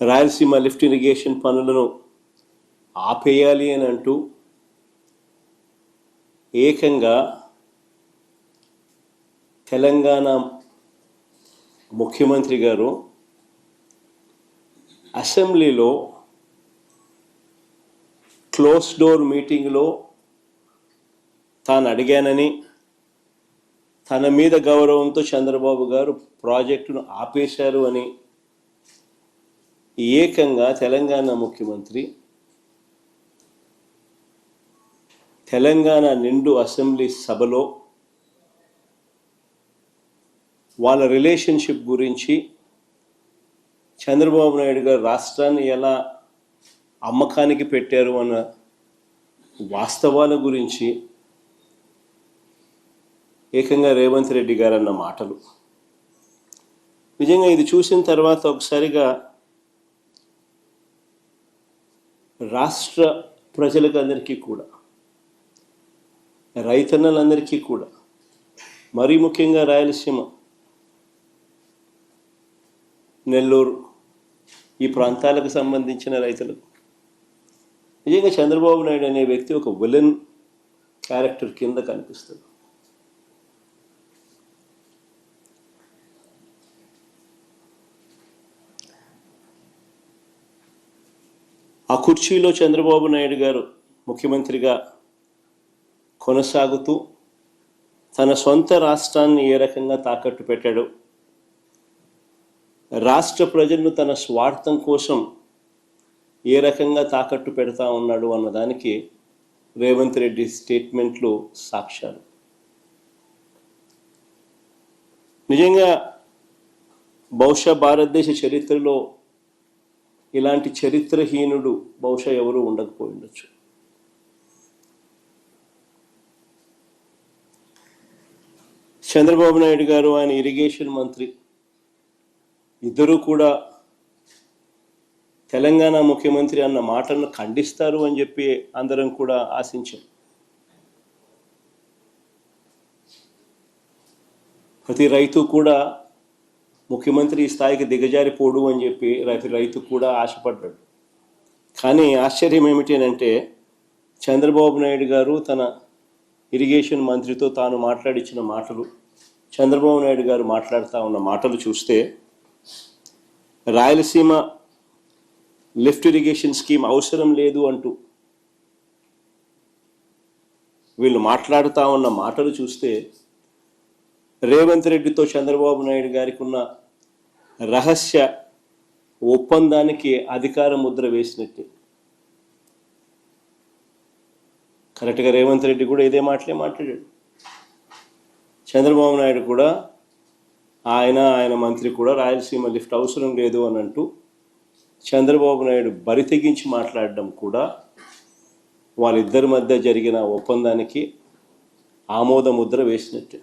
Rayalaseema lift irrigation పనులను ఆపేయాలి అని అంటూ ఏకంగా తెలంగాణ ముఖ్యమంత్రి గారు అసెంబ్లీలో క్లోజ్ డోర్ మీటింగ్లో తాను అడిగానని తన మీద గౌరవంతో చంద్రబాబు గారు ప్రాజెక్టును ఆపేశారు అని ఏకంగా తెలంగాణ ముఖ్యమంత్రి తెలంగాణ నిండు అసెంబ్లీ సభలో వాళ్ళ రిలేషన్షిప్ గురించి చంద్రబాబు నాయుడు గారు రాష్ట్రాన్ని ఎలా అమ్మకానికి పెట్టారు అన్న వాస్తవాల గురించి ఏకంగా రేవంత్ రెడ్డి గారు అన్న మాటలు. నిజంగా ఇది చూసిన తర్వాత ఒకసారిగా రాష్ట్ర ప్రజలకు అందరికీ కూడా రైతన్నలందరికీ కూడా మరీ ముఖ్యంగా రాయలసీమ నెల్లూరు ఈ ప్రాంతాలకు సంబంధించిన రైతులకు. నిజంగా చంద్రబాబు నాయుడు అనే వ్యక్తి ఒక విలన్ క్యారెక్టర్ కింద కనిపిస్తుంది ఆ కుర్చీలో చంద్రబాబు నాయుడు గారు ముఖ్యమంత్రిగా కొనసాగుతూ తన సొంత రాష్ట్రాన్ని ఏ రకంగా తాకట్టు పెట్టాడు రాష్ట్ర ప్రజలను తన స్వార్థం కోసం ఏ రకంగా తాకట్టు పెడతా ఉన్నాడు అన్నదానికి రేవంత్ రెడ్డి స్టేట్మెంట్లు సాక్ష్యాలు. నిజంగా బహుశా భారతదేశ చరిత్రలో ఇలాంటి చరిత్రహీనుడు బహుశా ఎవరు ఉండకపోయి ఉండొచ్చు చంద్రబాబు నాయుడు గారు ఆయన ఇరిగేషన్ మంత్రి. ఇద్దరూ కూడా తెలంగాణ ముఖ్యమంత్రి అన్న మాటను ఖండిస్తారు అని చెప్పి అందరం కూడా ఆశించాం. ప్రతి రైతు కూడా ముఖ్యమంత్రి ఈ స్థాయికి దిగజారిపోడు అని చెప్పి రైతు రైతు కూడా ఆశపడ్డాడు. కానీ ఆశ్చర్యం ఏమిటి అంటే చంద్రబాబు నాయుడు గారు తన ఇరిగేషన్ మంత్రితో తాను మాట్లాడించిన మాటలు చంద్రబాబు నాయుడు గారు మాట్లాడుతూ ఉన్న మాటలు చూస్తే రాయలసీమ లిఫ్ట్ ఇరిగేషన్ స్కీమ్ అవసరం లేదు అంటూ వీళ్ళు మాట్లాడుతూ ఉన్న మాటలు చూస్తే రేవంత్ రెడ్డితో చంద్రబాబు నాయుడు గారికి ఉన్న రహస్య ఒప్పందానికి అధికార ముద్ర వేసినట్టే. కరెక్ట్గా రేవంత్ రెడ్డి కూడా ఇదే మాటలే మాట్లాడాడు. చంద్రబాబు నాయుడు కూడా ఆయన ఆయన మంత్రి కూడా రాయలసీమ లిఫ్ట్ అవసరం లేదు అని అంటూ చంద్రబాబు నాయుడు బరి తెగించి మాట్లాడడం కూడా వాళ్ళిద్దరి మధ్య జరిగిన ఒప్పందానికి ఆమోద ముద్ర వేసినట్టే.